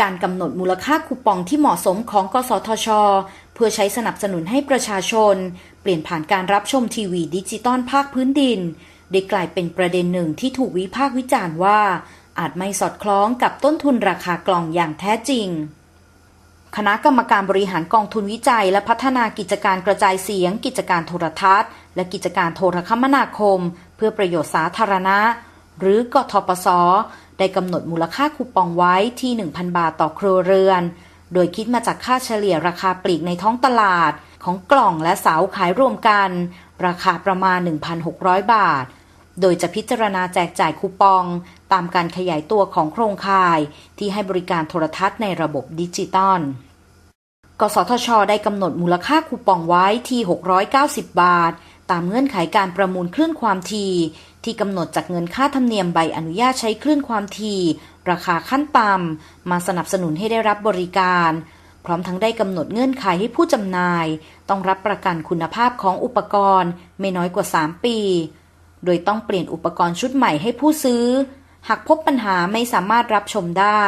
การกำหนดมูลค่าคูปองที่เหมาะสมของกสทช เพื่อใช้สนับสนุนให้ประชาชน เปลี่ยนผ่านการรับชมทีวีดิจิตอลภาคพื้นดิน ได้กลายเป็นประเด็นหนึ่งที่ถูกวิพากษ์วิจารณ์ว่า อาจไม่สอดคล้องกับต้นทุนราคากล่องอย่างแท้จริง คณะกรรมการบริหารกองทุนวิจัย และพัฒนากิจการกระจายเสียง กิจการโทรทัศน์ และกิจการโทรคมนาคม เพื่อประโยชน์สาธารณะ หรือกทปส ได้กำหนดมูลค่าคูปองไว้ที่ 1,000 บาทต่อครัวเรือน โดยคิดมาจากค่าเฉลี่ยราคาปลีกในท้องตลาด ของกล่องและเสาขายรวมกัน ราคาประมาณ 1,600 บาท โดยจะพิจารณาแจกจ่ายคูปอง ตามการขยายตัวของโครงข่าย ที่ให้บริการโทรทัศน์ในระบบดิจิตอลกสทช ได้กำหนดมูลค่าคูปองไว้ที่ 690 บาท ตามเงื่อนไขการประมูลคลื่นความถี่ ที่กำหนดจากเงินค่าธรรมเนียมใบอนุญาตใช้คลื่นความถี่ ราคาขั้นต่ำมาสนับสนุนให้ได้รับบริการ พร้อมทั้งได้กำหนดเงื่อนไขให้ผู้จำหน่าย ต้องรับประกันคุณภาพของอุปกรณ์ ไม่น้อยกว่า 3 ปี โดยต้องเปลี่ยนอุปกรณ์ชุดใหม่ให้ผู้ซื้อ หากพบปัญหาไม่สามารถรับชมได้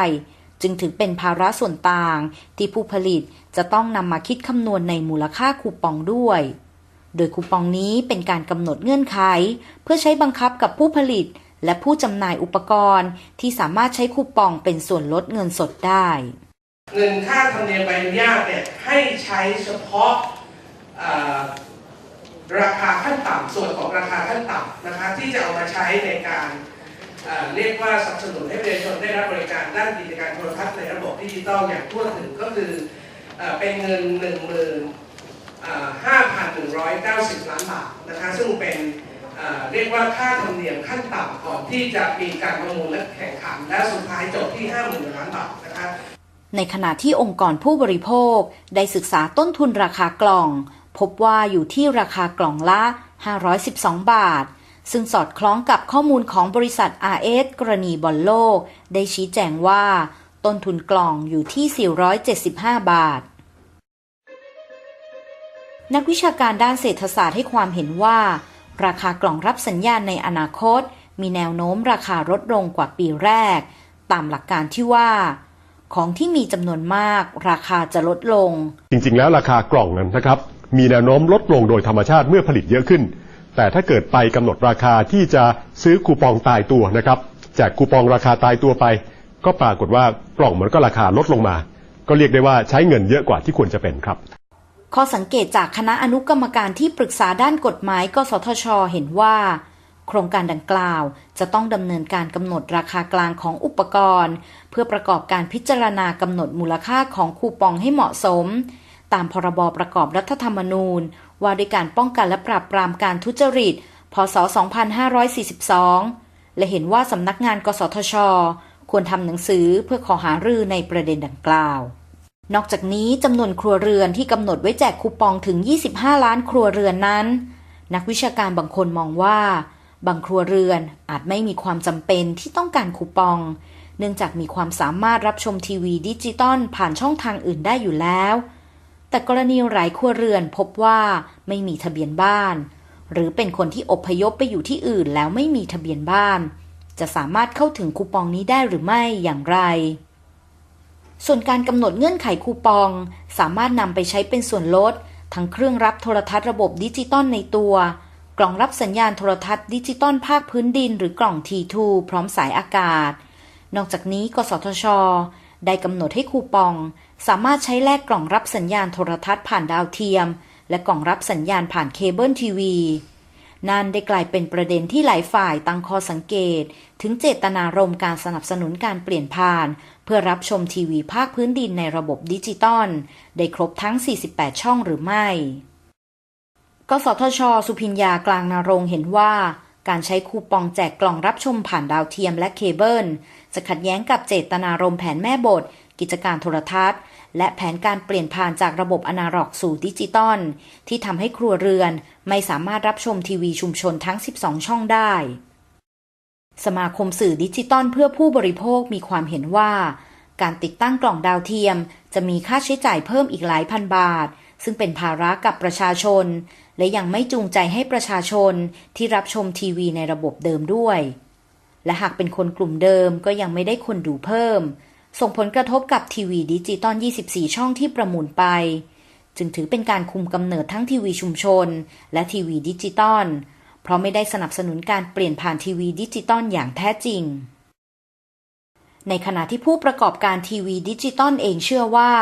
จึงถือเป็นภาระส่วนต่าง ที่ผู้ผลิตจะต้องนำมาคิดคำนวณในมูลค่าคูปองด้วย โดยคูปองนี้เป็นการกำหนดเงื่อนไข เพื่อใช้บังคับกับผู้ผลิต และผู้จำหน่ายอุปกรณ์ ที่สามารถใช้คูปองเป็นส่วนลดเงินสดได้ เงินค่าธรรมเนียมใบอนุญาตเนี่ยให้ใช้เฉพาะราคาขั้นต่ำส่วนของราคาขั้นต่ำนะคะที่จะเอามาใช้ในการเรียกว่าสนับสนุนให้ประชาชนได้รับบริการด้านกิจการโทรทัศน์ในระบบดิจิตอลอย่างทั่วถึงก็คือเอ่อเป็นเงิน 1 5,190 ล้านบาทนะคะซึ่งเป็นเรียกว่าค่าธรรมเนียมขั้นต่ำก่อนที่จะมีการประมูลและแข่งขัน และสุดท้ายจบที่ 50,000ล้านบาทนะคะในขณะที่องค์กรผู้บริโภคได้ศึกษาต้นทุนราคากล่อง พบว่าอยู่ที่ราคากล่องละ 512 บาท ซึ่งสอดคล้องกับข้อมูลของบริษัท RS กรณีบอลโลก ได้ชี้แจงว่า ต้นทุนกล่องอยู่ที่ 475 บาท นักวิชาการด้านเศรษฐศาสตร์ให้ความเห็นว่า ราคากล่องรับสัญญาณในอนาคต มีแนวโน้มราคาลดลงกว่าปีแรก ตามหลักการที่ว่า ของที่มีจำนวนมาก ราคาจะลดลง จริงๆ แล้วราคากล่องนั้นนะครับ มีแนวโน้มลดลงโดยธรรมชาติเมื่อผลิตเยอะขึ้น แต่ถ้าเกิดไปกำหนดราคาที่จะซื้อคูปองตายตัวนะครับแจกคูปองราคาตายตัวไป ก็ปรากฏว่ากล่องมันก็ราคาลดลงมา ก็เรียกได้ว่าใช้เงินเยอะกว่าที่ควรจะเป็นครับ ข้อสังเกตจากคณะอนุกรรมการที่ปรึกษาด้านกฎหมาย กสทช เห็นว่า โครงการดังกล่าว จะต้องดำเนินการกำหนดราคากลางของอุปกรณ์ เพื่อประกอบการพิจารณากำหนดมูลค่าของคูปองให้เหมาะสม ตามพรบประกอบรัฐธรรมนูญ ว่าด้วยการป้องกันและปราบปรามการทุจริต พศ 2542 และเห็นว่าสำนักงาน กสทช ควรทำหนังสือเพื่อขอหารือในประเด็นดังกล่าว นอกจากนี้จำนวนครัวเรือนที่กำหนดไว้แจกคูปองถึง 25 ล้านครัวเรือนนั้น นักวิชาการบางคนมองว่า บางครัวเรือนอาจไม่มีความจำเป็นที่ต้องการคูปอง เนื่องจากมีความสามารถรับชมทีวีดิจิตอลผ่านช่องทางอื่นได้อยู่แล้ว แต่กรณีหลายครัวเรือนพบว่าไม่มีทะเบียนบ้าน หรือเป็นคนที่อพยพไปอยู่ที่อื่นแล้วไม่มีทะเบียนบ้าน จะสามารถเข้าถึงคูปองนี้ได้หรือไม่อย่างไร ส่วนการกำหนดเงื่อนไขคูปอง สามารถนำไปใช้เป็นส่วนลด ทั้งเครื่องรับโทรทัศน์ระบบดิจิตอลในตัว กล่องรับสัญญาณโทรทัศน์ดิจิตอลภาคพื้นดิน หรือกล่อง T2 พร้อมสายอากาศ นอกจากนี้กสทช ได้กำหนดให้คูปอง สามารถใช้แลกกล่องรับสัญญาณโทรทัศน์ผ่านดาวเทียม และกล่องรับสัญญาณผ่านเคเบิลทีวีนั่นได้กลายเป็นประเด็นที่หลายฝ่ายตั้งข้อสังเกต ถึงเจตนารมณ์การสนับสนุนการเปลี่ยนผ่าน เพื่อรับชมทีวีภาคพื้นดินในระบบดิจิตอลได้ครบทั้ง 48 ช่องหรือไม่ กสทช สุพิญญากลางนารงเห็นว่า การใช้คูปองแจกกล่องรับชมผ่านดาวเทียมและเคเบิล จะขัดแย้งกับเจตนารมณ์แผนแม่บท กิจการโทรทัศน์ และแผนการเปลี่ยนผ่านจากระบบอนาล็อกสู่ดิจิตอลที่ทำให้ครัวเรือนไม่สามารถรับชมทีวีชุมชนทั้ง 12 ช่องได้ สมาคมสื่อดิจิตอลเพื่อผู้บริโภคมีความเห็นว่า การติดตั้งกล่องดาวเทียม จะมีค่าใช้จ่ายเพิ่มอีกหลายพันบาท ซึ่งเป็นภาระกับประชาชน และยังไม่จูงใจให้ประชาชนที่รับชมทีวีในระบบเดิมด้วย และหากเป็นคนกลุ่มเดิมก็ยังไม่ได้คนดูเพิ่ม ส่งผลกระทบกับทีวีดิจิตอล 24 ช่องที่ประมูลไป จึงถือเป็นการคุมกำเนิดทั้งทีวีชุมชน และทีวีดิจิตอล เพราะไม่ได้สนับสนุนการเปลี่ยนผ่านทีวีดิจิตอลอย่างแท้จริง ในขณะที่ผู้ประกอบการทีวีดิจิตอลเองเชื่อว่า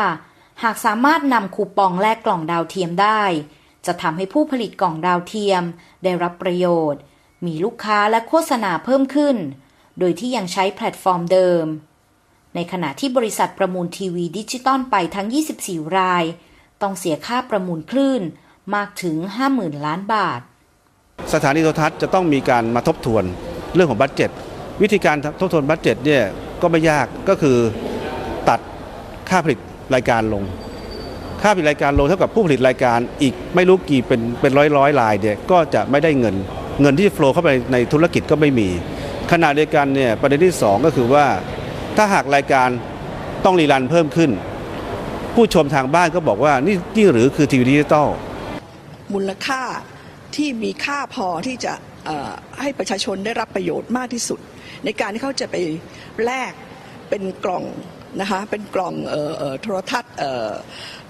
หากสามารถนำคูปองแลกกล่องดาวเทียมได้ จะทำให้ผู้ผลิตกล่องดาวเทียม ได้รับประโยชน์ มีลูกค้าและโฆษณาเพิ่มขึ้น โดยที่ยังใช้แพลตฟอร์มเดิม ในขณะที่บริษัทประมูลทีวีดิจิตอลไปทั้ง 24 ราย ต้องเสียค่าประมูลคลื่นมากถึง 50,000 ล้านบาท สถานีโทรทัศน์จะต้องมีการมาทบทวนเรื่องของบัตเจ็ตวิธีการทบทวนบัตเจ็ตเนี่ยก็ไม่ยากก็คือตัดค่าผลิตรายการลง ค่าผลิตรายการลงเท่ากับผู้ผลิตรายการอีกไม่รู้กี่เป็นเป็นร้อยร้อยรายเนี่ยก็จะไม่ได้เงิน เงินที่จะโฟลเข้าไปในธุรกิจก็ไม่มี ขณะเดียวกันเนี่ยประเด็นที่สองก็คือว่า ถ้าหากรายการต้องรีรันเพิ่มขึ้น ผู้ชมทางบ้านก็บอกว่านี่นี่หรือคือทีวีดิจิตอลมูลค่า ที่มีค่าพอที่จะให้ประชาชนได้รับประโยชน์มากที่สุด ในการที่เขาจะไปแลกเป็นกล่องนะคะเป็นกล่องโทรทัศน์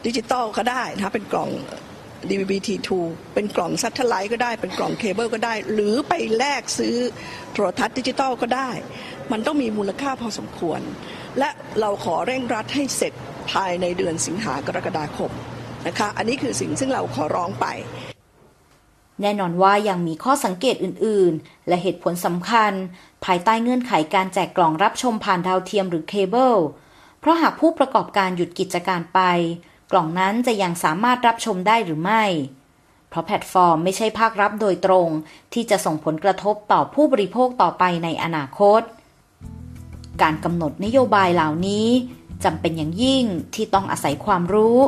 ดิจิตอลก็ได้นะคะเป็นกล่อง DVB-T2 เป็นกล่องซัตเทไลท์ก็ได้ เป็นกล่องเคเบิลก็ได้ หรือไปแลกซื้อโทรทัศน์ดิจิตอลก็ได้ มันต้องมีมูลค่าพอสมควร และเราขอเร่งรัดให้เสร็จภายในเดือนสิงหากรกฎาคมนะคะ อันนี้คือสิ่งซึ่งเราขอร้องไป แน่นอนว่ายังมีข้อสังเกตอื่น ๆ และเหตุผลสำคัญ ภายใต้เงื่อนไขการแจกกล่องรับชมผ่านดาวเทียมหรือเคเบิล เพราะหากผู้ประกอบการหยุดกิจการไป กล่องนั้นจะยังสามารถรับชมได้หรือไม่ เพราะแพลตฟอร์มไม่ใช่ภาครับโดยตรง ที่จะส่งผลกระทบต่อผู้บริโภคต่อไปในอนาคต การกำหนดนโยบายเหล่านี้จำเป็นอย่างยิ่งที่ต้องอาศัยความรู้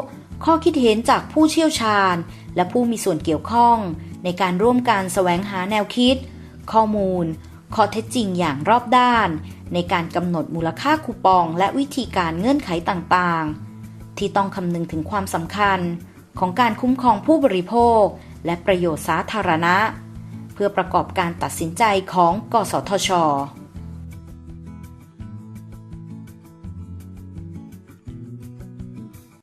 ข้อคิดเห็นจากผู้เชี่ยวชาญ และผู้มีส่วนเกี่ยวข้อง ในการร่วมการแสวงหาแนวคิด ข้อมูล ข้อเท็จจริงอย่างรอบด้าน ในการกำหนดมูลค่าคูปอง และวิธีการเงื่อนไขต่างๆ ที่ต้องคำนึงถึงความสำคัญ ของการคุ้มครองผู้บริโภค และประโยชน์สาธารณะ เพื่อประกอบการตัดสินใจของ กสทช